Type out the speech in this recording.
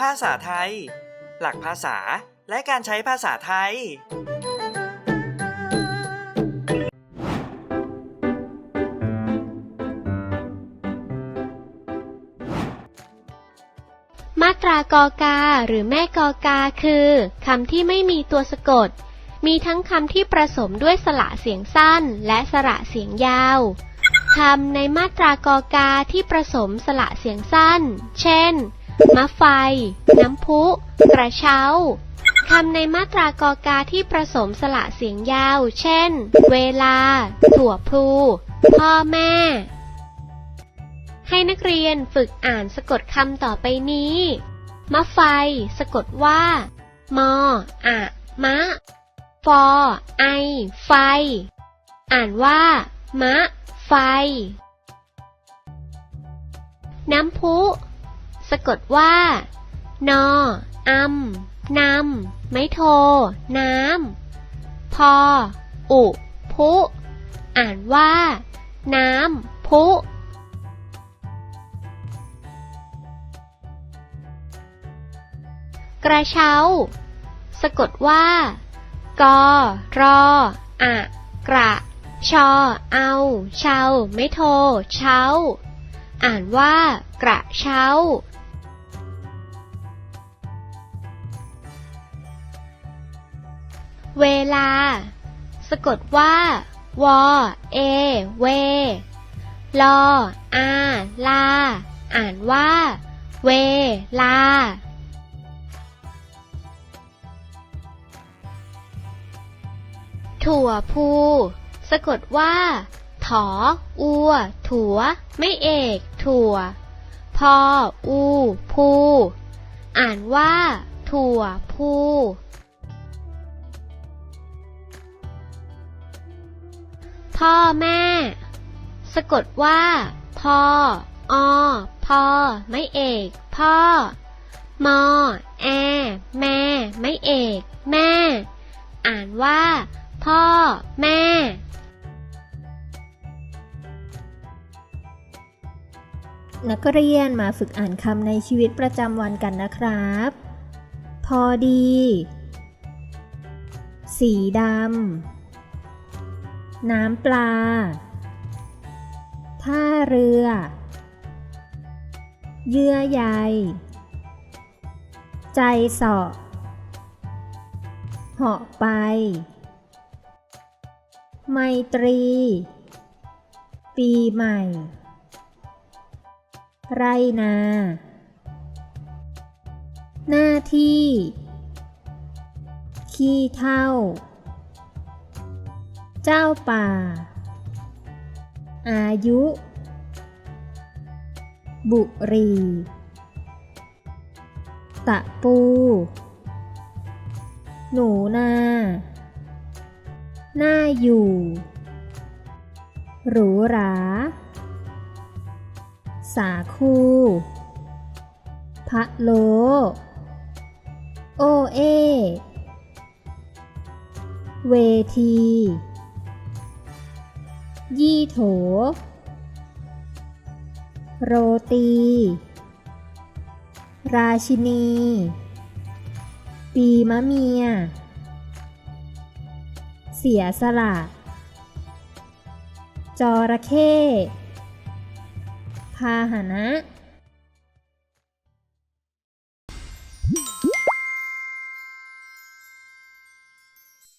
ภาษาไทย หลักภาษาและการใช้ภาษาไทย มาตรากอกา หรือแม่กอกาคือคำที่ไม่มีตัวสะกด มีทั้งคำที่ประสมด้วยสระเสียงสั้นและสระเสียงยาวคำในมาตรากอกาที่ประสมสระเสียงสั้น เช่น มะไฟ น้ำพุ กระเช้าคำในมาตรากอกาที่ประสมสระเสียงยาว เช่น เวลา ถั่วพลู พ่อแม่ ให้นักเรียนฝึกอ่านสะกดคำต่อไปนี้ มะไฟ สะกดว่า มออะ มะ ฟอ ไอ ไฟ อ่านว่า มะ ไฟ น้ำพุ สะกดว่า นออัมนำไม่โท น้ำ พอ อุ พุ อ่านว่า น้ำ พุกระเช้า สะกดว่า กอรออะกระ ชอ เอาเชาไม่โท เช้า อ่านว่า กระเช้า เวลา สะกดว่า วอ เอ เว ลอ อา ลา อ่านว่า เวลา ถั่วพู สะกดว่า ถอ อัว ถั่ว ไม่เอก ถั่ว พอ อู พู อ่านว่า ถั่วพู พ่อแม่ สะกดว่าพออพอไม่เอก พ่อ มอ แอ แม่ ไม่เอก แม่ อ่านว่า พ่อ แม่นักเรียนมาฝึกอ่านคำในชีวิตประจำวันกันนะครับ พอดี สีดำ น้ำปลา ท่าเรือ เยื่อใย ใจสาะเหาะไป ไมตรี ปีใหม่ ไรนา หน้าที่ ขี้เท่า เจ้าป่า อายุ บุรี ตะปู หนูนา หน้าอยู่ หรูหรา สาคูพะโล โอเอ เวที ยี่โถ โรตี ราชินี ปีมะเมีย เสียสละ จระเข้พาหนะ